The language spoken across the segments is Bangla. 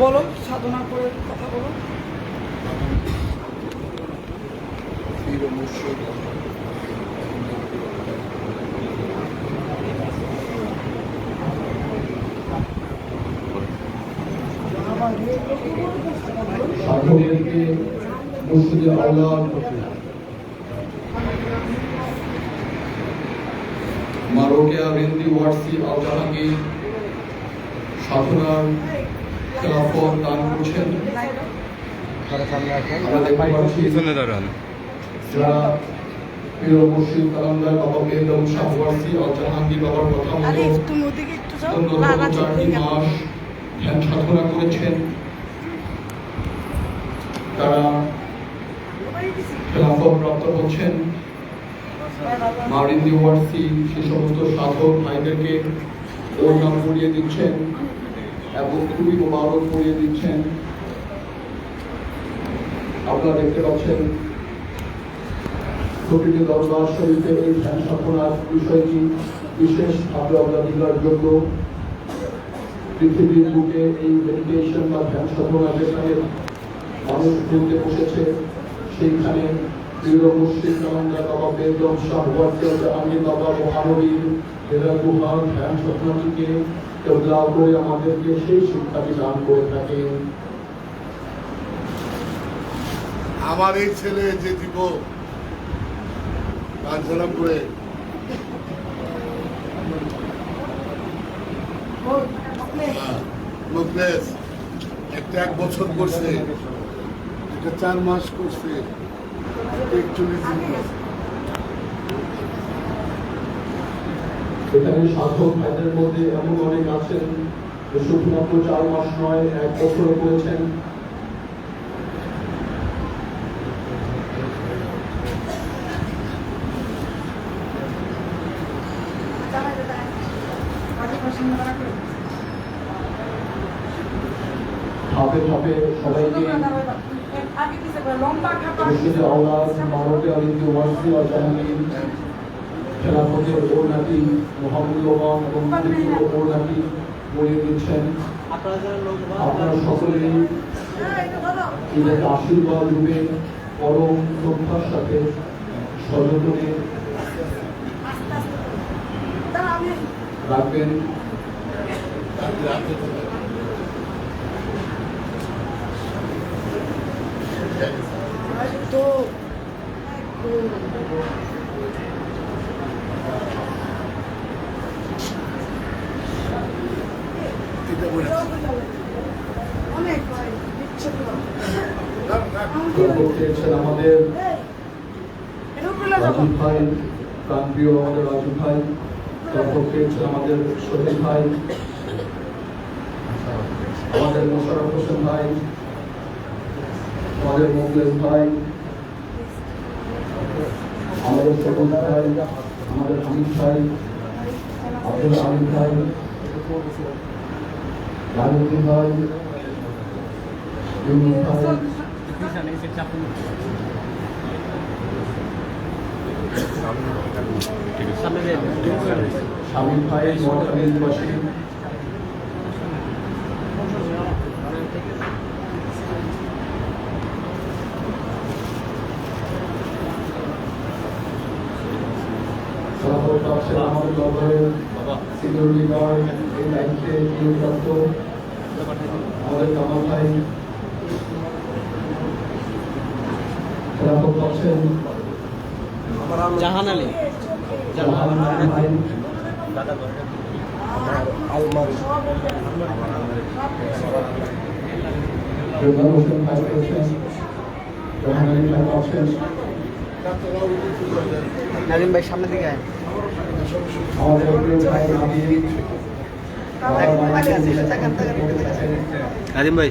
বলো সাধনা করে কথা বলো। মুর্শিদে আওলাদ বিন্দি ওয়ার্সি আল জাহাঙ্গীর সাধনার খেলাফত দান করছেন। সাধনা করেছেন। তারা খেলাফত প্রাপ্ত হচ্ছেন মারিন্দি ওয়ার্সি সে সমস্ত সাধক ভাইদেরকে ওর নাম দিচ্ছেন এবং খুবই মোবারক পড়িয়ে দিচ্ছেন। আপনারা দেখতে পাচ্ছেন প্রতিটি দরবার শরীফে এই ধ্যান সাধনার বিষয়টি বিশেষভাবে অগ্রাধিকার যোগ্য পৃথিবীর বুকে এই মেডিটেশন বা ধ্যান সাধনা যেখানে মানুষ বসেছে সেইখানে প্রিয় নামন্দা বাবা বেদম শাহ ওয়ার্জিয়া জাহাঙ্গীর বাবা মহানবীর গুহার ধ্যান কেবলা করে আমাদেরকে সেই শিক্ষাটি দান করে থাকেন আমার এই ছেলে যে দিব কাঞ্চনাপুরে মুকলেশ একটা এক বছর করছে একটা চার মাস করছে একচল্লিশ দিন। এখানে সাধক ভাইদের মধ্যে এমন অনেক আছেন শুধুমাত্র চার মাস নয়, এক বছর করেছেন আগে পিছে করে লম্বা খাপা মুর্শিদে আওলাদ মারুকে আলিন্দি ওয়াসি ও জাহাঙ্গীর খেলাফতের এবং পবিত্র ওড়নাটি বলিয়ে দিচ্ছেন আপনারা সকলেই এটাকে আশীর্বাদ রূপে পরম শ্রদ্ধার সাথে সযত্নে রাখবেন তো এটা বলেছে। অনেক ভাই ইচ্ছে করো রাখ, রাখ। গল্প চেয়েছেন আমাদের। রাজীব ভাই প্রাণপ্রিয় আমাদের রাজীব ভাই গল্প চেয়েছেন আমাদের সতীশ ভাই আমাদের মোশারফ হোসেন ভাই আমাদের মোকলেশ ভাই। আমাদের সবুজ ভাই আমাদের হামিদ ভাই আব্দুল আলিম ভাই রাজনীতি ভাই স্বামী ভাই নোয়াখালীর পাশে সভাপতি আছেন দপ্তরের সিকিউরিটি গার্ড এই দায়িত্বে নিয়োগপ্রাপ্ত আমাদের কামাল ভাই খেলাফত জাহান আলী জাহান। নাজিম সামনে দিকে আয় আমাদের প্রিয় ভাই নাদিম ভাই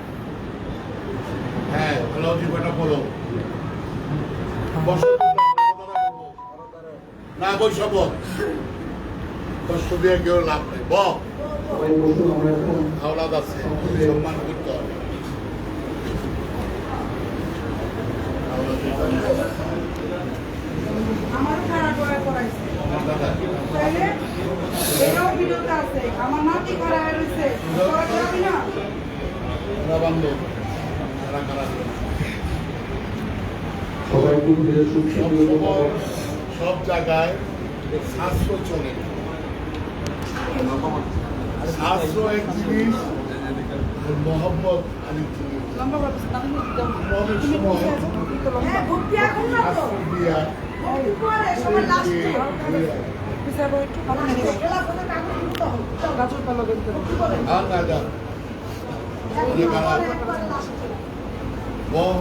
জীবনটা বলো। না বৈশব কষ্ট দিয়ে কেউ লাভ নেই। ব। সবাই বসুন আমরা এখন আওলাদ আছে। সম্মান করতে হবে। আমারও খারাপ করে আমার তাইলে আছে। আমার হয়েছে তোরা যাবি না ওরা বান্ধব তারা খারাপ সবাই একটু ধীরে সুস্থ সব জায়গায় শাস্ত্র চলে শাস্ত্র এক জিনিস আর মোহাম্মদ আরেক জিনিস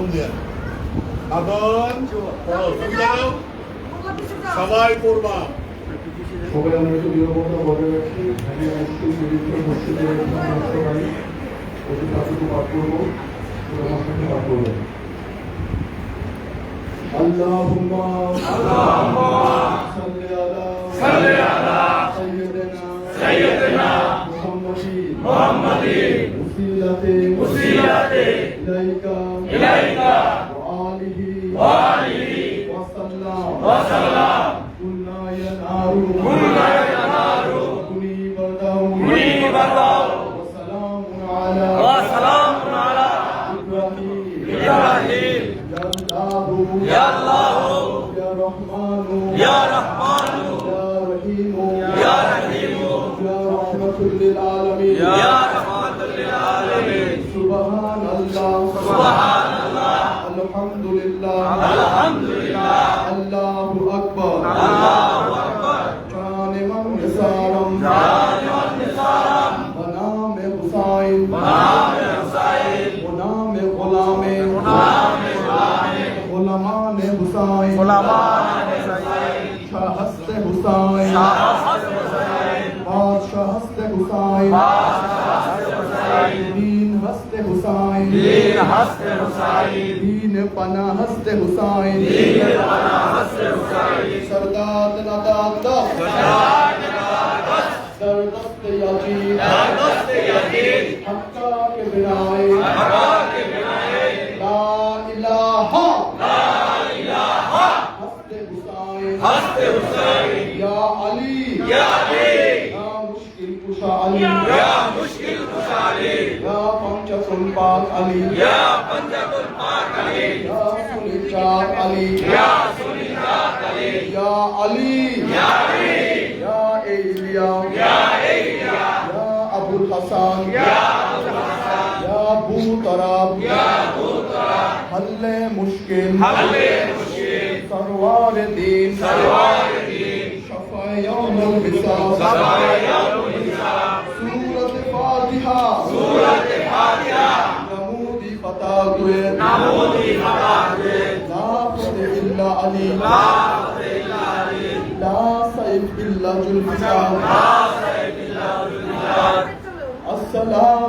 দিয়া ভর্তি পরে সবাই লাস্টে দিয়া পিছাবো একটু ভালো নেই গাছের পালো কিন্তু আর না যা মোহন দিয়া আদন পড়ো তুমি জানো সবাই পড়বা সবাই আমরা একটু নিরাপত্তা বজায় রাখি আমি অবশ্যই বিভিন্ন মসজিদে নষ্ট করি ওটি ঠাকুরকে পাঠ করবো ওরা আমার সাথে পাঠ করবেন اللهم اللهم صل على صل على سيدنا سيدنا محمد محمد وسيلة وسيلة إليك إليك وآله وسلم. قلنا يا نار قلنا وسلام على إبراهيم إبراهيم يا الله يا رحمن يا رحيم يا رحمة للعالمين يا رحمة للعالمين سبحان الله سبحان الحمد لله. الحمد لله. পানা হস্তে হুসাইন। সরদার নাদাব দস দরদস্ত ইয়াজিদ। দরদস্ত ইয়াজিদ হক্কা কে বিনায়ে। হক্কা কে বিনায়ে লা ইলাহা। লা ইলাহা হস্তে হুসাইন। হস্তে হুসাইন ইয়া আলী। ইয়া আলী ইয়া মুশকিল কুশা আলী ইয়া মুশকিল কুশা আলী ইয়া পঞ্চসম্পাদ আলী। ইয়া ابو تراب یا ابو تراب حل مشکل حل مشکل سروار دین سروار دین شفا یوم الحساب شفا یوم الحساب سورة فاتحة سورة فاتحة نمودي فتاة نمودي فتاة لا فتح إلا علي لا فتح إلا علي لا سيف إلا ذوالفقار لا سيف إلا ذوالفقار السلام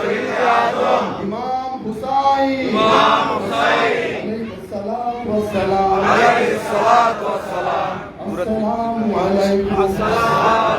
عليكم السلام.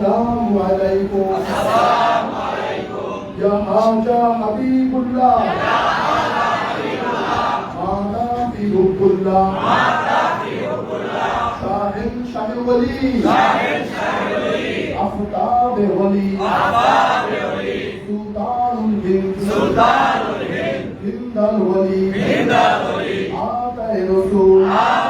السلام عليكم السلام عليكم يا هذا حبيب الله يا هذا حبيب الله هذا في حب الله هذا في حب الله شاهد شاهد ولي شاهد شاهد ولي أفتاب ولي أفتاب ولي سلطان الهند سلطان الهند هند الولي هند الولي آتى الرسول آتى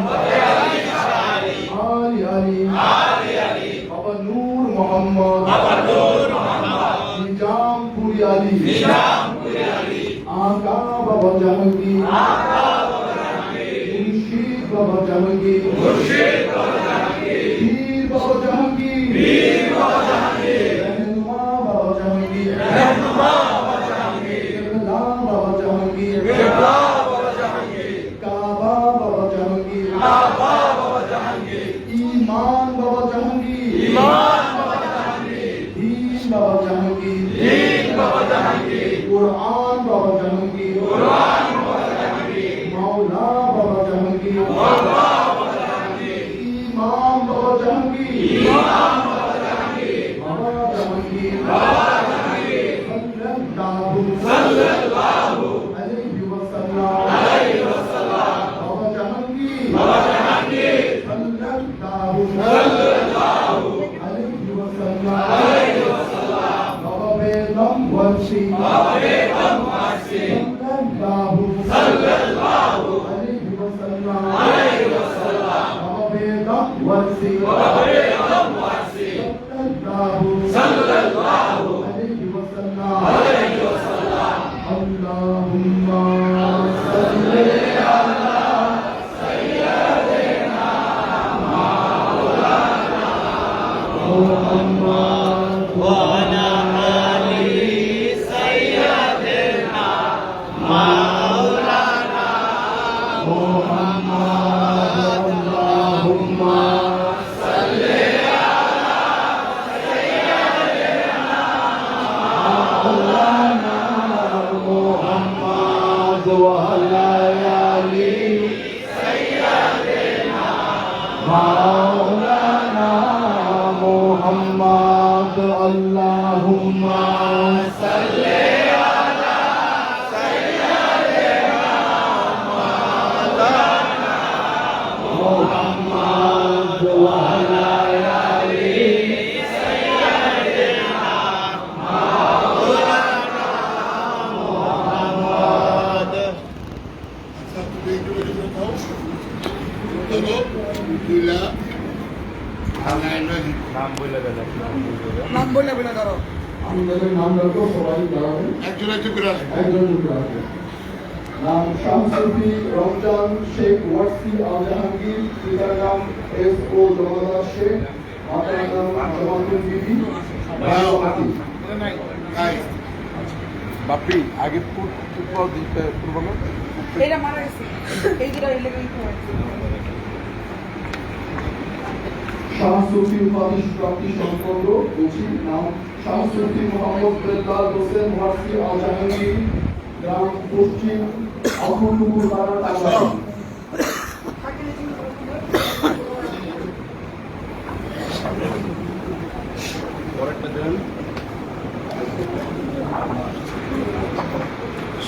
Banja محمد اللهم صل নাম বলে বলে ধরো। আমাদের নাম রাখো সবাই দাঁড়াবেন একজন একজন করে আসবে একজন লোক রাখবে নাম শামসুফি রমজান শেখ ওয়াসি আল জাহাঙ্গীর পিতার নাম এস ও জমাদার শেখ মাতার নাম জমাতুল বিবি বাপি আগে ফুটবল দিতে পূর্বঙ্গ এটা মারা গেছে। এই দুটো শামসুফি উপাধি প্রাপ্তি সম্পন্ন বলছি। নাম শামসুফি মোহাম্মদ বেল্লাল হোসেন ওয়াসি আল জাহাঙ্গীর গ্রাম পশ্চিম অখণ্ডপুর পাড়া টাঙ্গাইল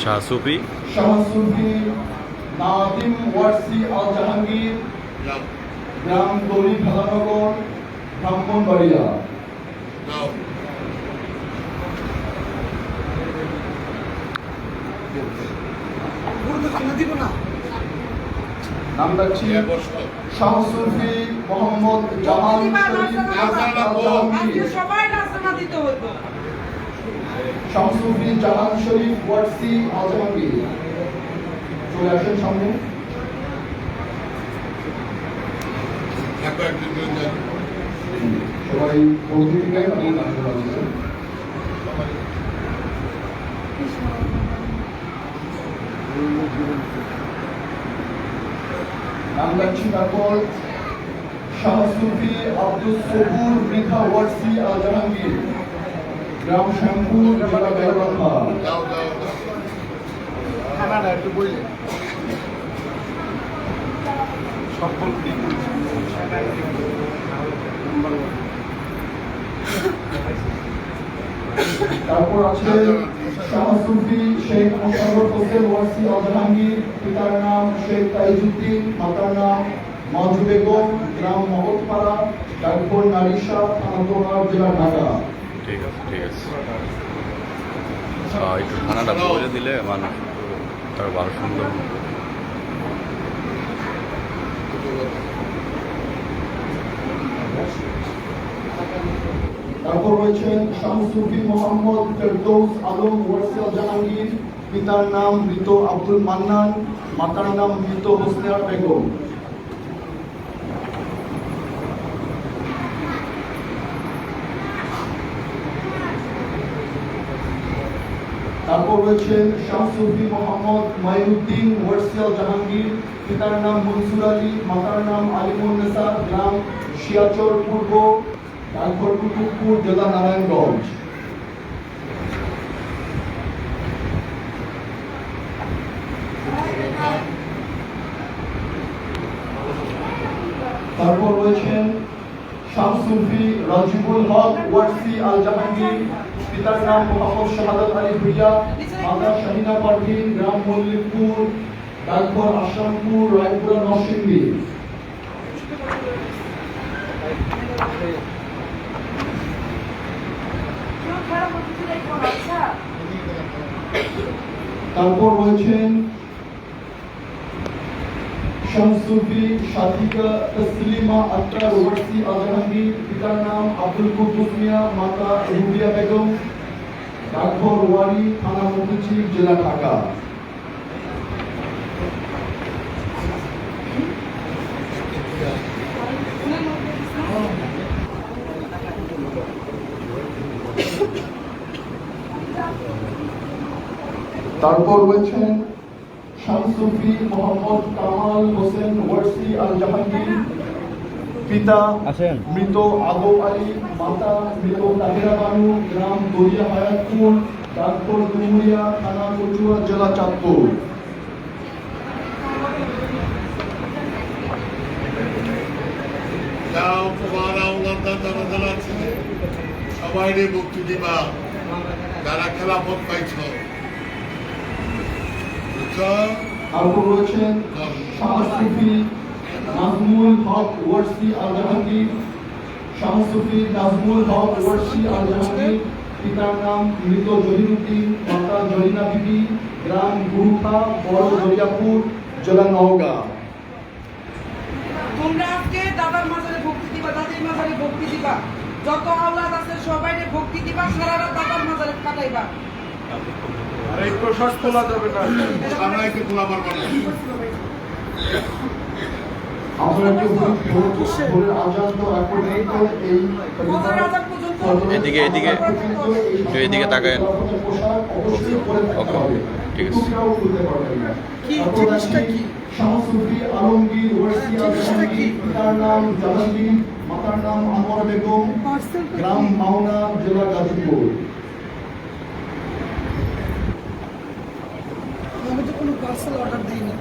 শাহ সুফি শামসুফি নাদিম ওয়াসি আল জাহাঙ্গীর গ্রাম দড়ি খেলানগর ব্রাহ্মণবাড়িয়া। নাম মোহাম্মদ শামসুফি জাহান শরীফ আল চলে আসেন সামনে দেখো একজন করে যাও সবাই প্রতিদিনকাই আপনি নাম করা হচ্ছে নাম রাখছি তারপর শাহসুফি আব্দুল সবুর মৃখা ওয়ার্সি আল জাহাঙ্গীর গ্রাম শ্যামপুর জেলা বেলবাখা একটু বইলে সকল তারপর আছে শাহসুফি শেখ মোশাররফ হোসেন ওয়াসি আল পিতার নাম শেখ তাইজুদ্দিন মাতার নাম মাজু বেগম, গ্রাম মহৎপাড়া ডাকপুর নারিশা থানা জেলা ঢাকা। ঠিক আছে ঠিক আছে। একটু খানাটা বলে দিলে মানুষ তার ভালো সুন্দর তারপর রয়েছেন শামসুফি মোহাম্মদ ফেরদৌস আলম ওয়াসি আল জাহাঙ্গীর, পিতার নাম মৃত আব্দুল মান্নান, মাতার নাম মৃত হোসনেয়া বেগম। তারপর রয়েছেন শামসুফি মোহাম্মদ মাইনুদ্দিন ওয়ার্সিয়াল জাহাঙ্গীর, পিতার নাম মনসুর আলী, মাতার নাম আলিমুন্নেসা গ্রাম শিয়াচর, পূর্ব ডাকঘর কুতুবপুর জেলা নারায়ণগঞ্জ। তারপর রয়েছেন শামসুফি রাজিবুল হক, ওয়ার্সি আল জাহাঙ্গীর পিতার নাম মোহাম্মদ শাহাদাত আলী ভুইয়া, মাতা শাহিনা পারভিন, গ্রাম মল্লিকপুর, ডাকঘর আশরামপুর রায়পুরা নরসিংদী কেউ খারাপ কিছু দেখব না আচ্ছা তারপর রয়েছেন শামসুফি সাদিকা তসলিমা আক্তার ওয়ার্সি আজহাঙ্গীর পিতার নাম আব্দুল কুদ্দুস মিয়া, মাতা রুবিয়া বেগম ডাকঘর ওয়ারি, থানা মতিঝিল জেলা ঢাকা। তারপর রয়েছেন শামসুফি মোহাম্মদ কামাল হোসেন ওয়ার্সি আল জাহাঙ্গীর পিতা আছেন? মৃত আদম আলী মাতা মৃত তাহেরা বানু গ্রাম দরিয়া হায়াতপুর ডাকপুর ডুমুরিয়া থানা কচুয়া জেলা চাঁদপুর। সবাই রে মুক্তি দিবা। যারা খেলাফত পাইছ। তারপর রয়েছেন শামসুফি নাজমুল হক ওয়ার্সি আল জাহাঙ্গীর। শামসুফি নাজমুল হক ওয়ার্সি আল পিতার নাম মৃত জহিরুদ্দিন মাতা জরিনা বিবি, গ্রাম গুরুখা, বড় দরিয়াপুর, জেলা নওগাঁ। তোমরা আজকে দাদার মাজারে ভক্তি দিবা, দাদির মাজারে ভক্তি দিবা। যত আওলাদ আছে সবাই ভক্তি দিবা সারা রাত দাদার মাজারে কাটাইবা। এই প্রশ্বাস তোলা যাবে না সবাইকে খোলা পারব না আমরা একটু ভোরের আজান তো এই এদিকে, এদিকে। একটু এদিকে তাকায়েন। অবশ্যই করে হবে ঠিক আছে। টুকরাও পারবেন না কি? জিনিসটা কি? আলমগীর কি? পিতার নাম জাহাঙ্গীর মাতার নাম আনোয়ার বেগম গ্রাম মাওনা জেলা গাজীপুর আমি তো কোনো পার্সেল অর্ডার দিইনি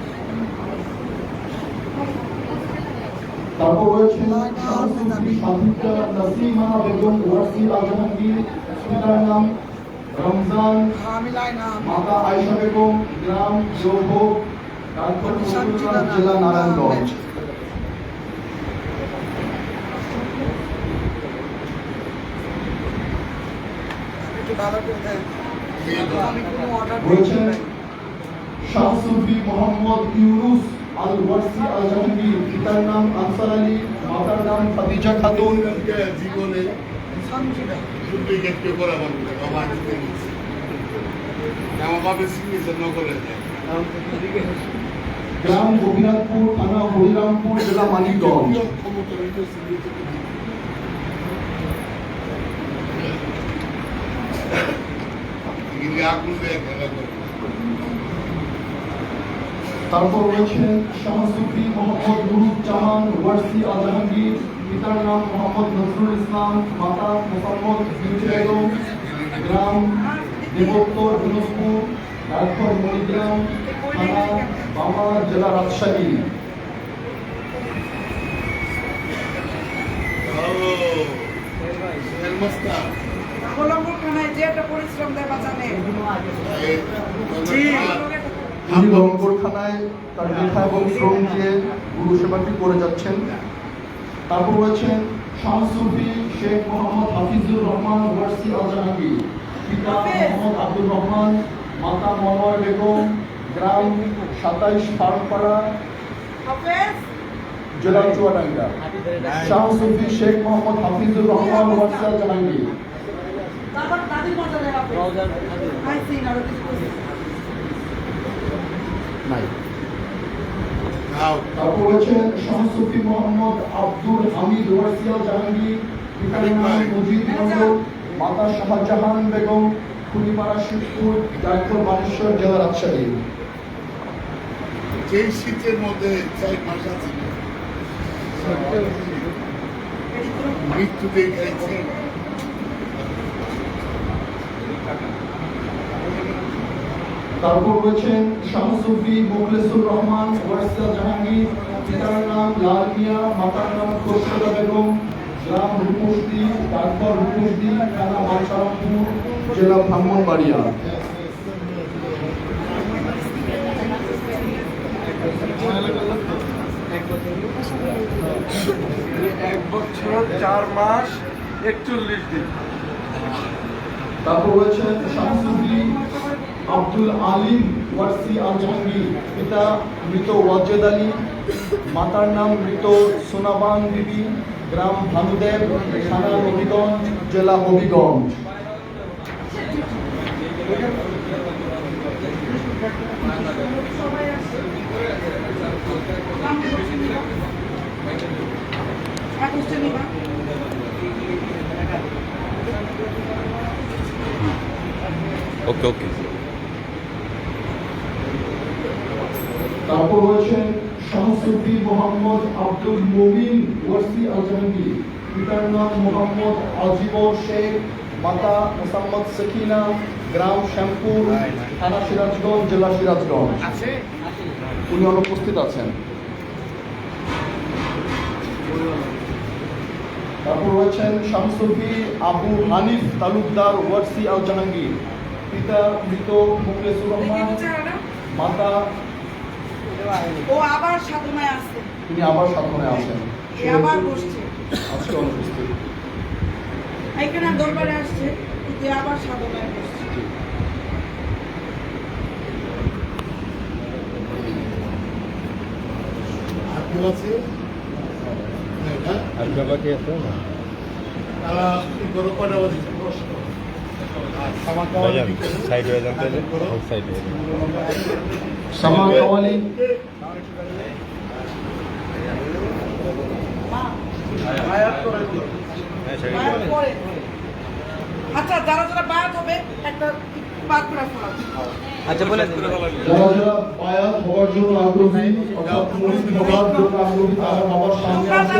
তারপর রয়েছেন সাদিকা নাসিমা বেগম ওয়াসি আল জাহাঙ্গীর পিতার নাম রমজান মাতা আয়েশা বেগম গ্রাম জৌভ ডাকঘর জেলা নারায়ণগঞ্জ রয়েছেন শামসুফি মোহাম্মদ ইউনুস আল ওয়ারসি আল জাহাঙ্গীর পিতার নাম আনসার আলী মাতার নাম খাদিজা খাতুন। জীবনে গ্রাম থানা হরিরামপুর জেলা মানিকগঞ্জ। আগুন দিয়ে খেলা করে তারপর রয়েছেন শামসুফি মোহাম্মদ নুরুজ্জামান ওয়ারসি আল জাহাঙ্গীর পিতার নাম মোহাম্মদ নজরুল ইসলাম মাতা মোহাম্মদ বিউটি বেগম গ্রাম দেবোত্তর দিনাজপুর ডাকঘর মণিগ্রাম থানা বাবা জেলা রাজশাহী। অবলম্বন খানায় যে একটা পরিশ্রম দেবা জানে তিনি তার মেধা এবং শ্রম দিয়ে গুরু সেবাটি করে যাচ্ছেন। তারপর রয়েছেন শামসুফি শেখ মোহাম্মদ হাফিজুর রহমান ওয়ার্সি আল জাহাঙ্গীর পিতা মোহাম্মদ আব্দুর রহমান মাতা মনোয়ার বেগম গ্রাম সাতাইশ ফার্মপাড়া জেলা চুয়াডাঙ্গা। শামসুফি শেখ মোহাম্মদ হাফিজুর রহমান ওয়ার্সি আল জাহাঙ্গীর তারপর দাদির মাজারে হাফেজ আইসি না নাই। তারপর শামসুফি মোহাম্মদ আব্দুল হামিদ ওয়াসিয়াল জাহাঙ্গীর মুজিব মন্ডল মাতা শাহজাহান বেগম শিবপুর ডাকঘর বানেশ্বর জেলা রাজশাহী। যেই শীতের মধ্যে চার মাস আছে মৃত্যু দেখাইছে তারপর রয়েছেন শামসুফি মোখলেসুর রহমান ওয়াসিয়াল জাহাঙ্গীর পিতার নাম লাল মিয়া মাতার নাম খোরশেদা বেগম গ্রাম রূপসদি ডাকঘর রূপসদি থানা বাঞ্ছারামপুর জেলা ব্রাহ্মণবাড়িয়া। এক বছর চার মাস একচল্লিশ দিন। তারপর রয়েছেন শামসুফি আব্দুল আলিম ওয়ারসি আল জাহাঙ্গীর পিতা মৃত ওয়াজেদ আলী, মাতার নাম মৃত সোনাবান বিবি, গ্রাম ভানুদেব, থানা হবিগঞ্জ জেলা হবিগঞ্জ। ওকে ওকে তারপর রয়েছেন শামসুদ্দিন মোহাম্মদ আব্দুল মুমিন ওয়ারসি আল জাহাঙ্গীর পিতার নাম মোহাম্মদ আজিবর শেখ মাতা মোসাম্মদ সকিনা গ্রাম শ্যামপুর থানা সিরাজগঞ্জ জেলা সিরাজগঞ্জ। উনি অনুপস্থিত আছেন। তারপর রয়েছেন শামসুদ্দি আবু হানিফ তালুকদার ওয়ারসি আল জাহাঙ্গীর পিতা মৃত মুখলেসুর দেখি রহমান মাতা ও আবার সাধনায় আছে তিনি আবার সাধনায় আছেন আবার বসছে। আজকে অনুপস্থিত। এখানে দরবারে আসছে যে আবার সাধনায় বসছে। আর আছে? হ্যাঁ আর বাকি আছে না? তারা এই গরু কটা বাজে প্রশ্ন। সাইড হয়ে যান তাহলে। সাইড হয়ে সামা কাওয়ালি আচ্ছা যারা যারা বায়াত হবে একটা পাক করে ফেলাও যারা যারা বায়াত হওয়ার জন্য আগ্রহী অর্থাৎ মুরিদ হওয়ার জন্য আগ্রহী তারা বাবার সামনে আসে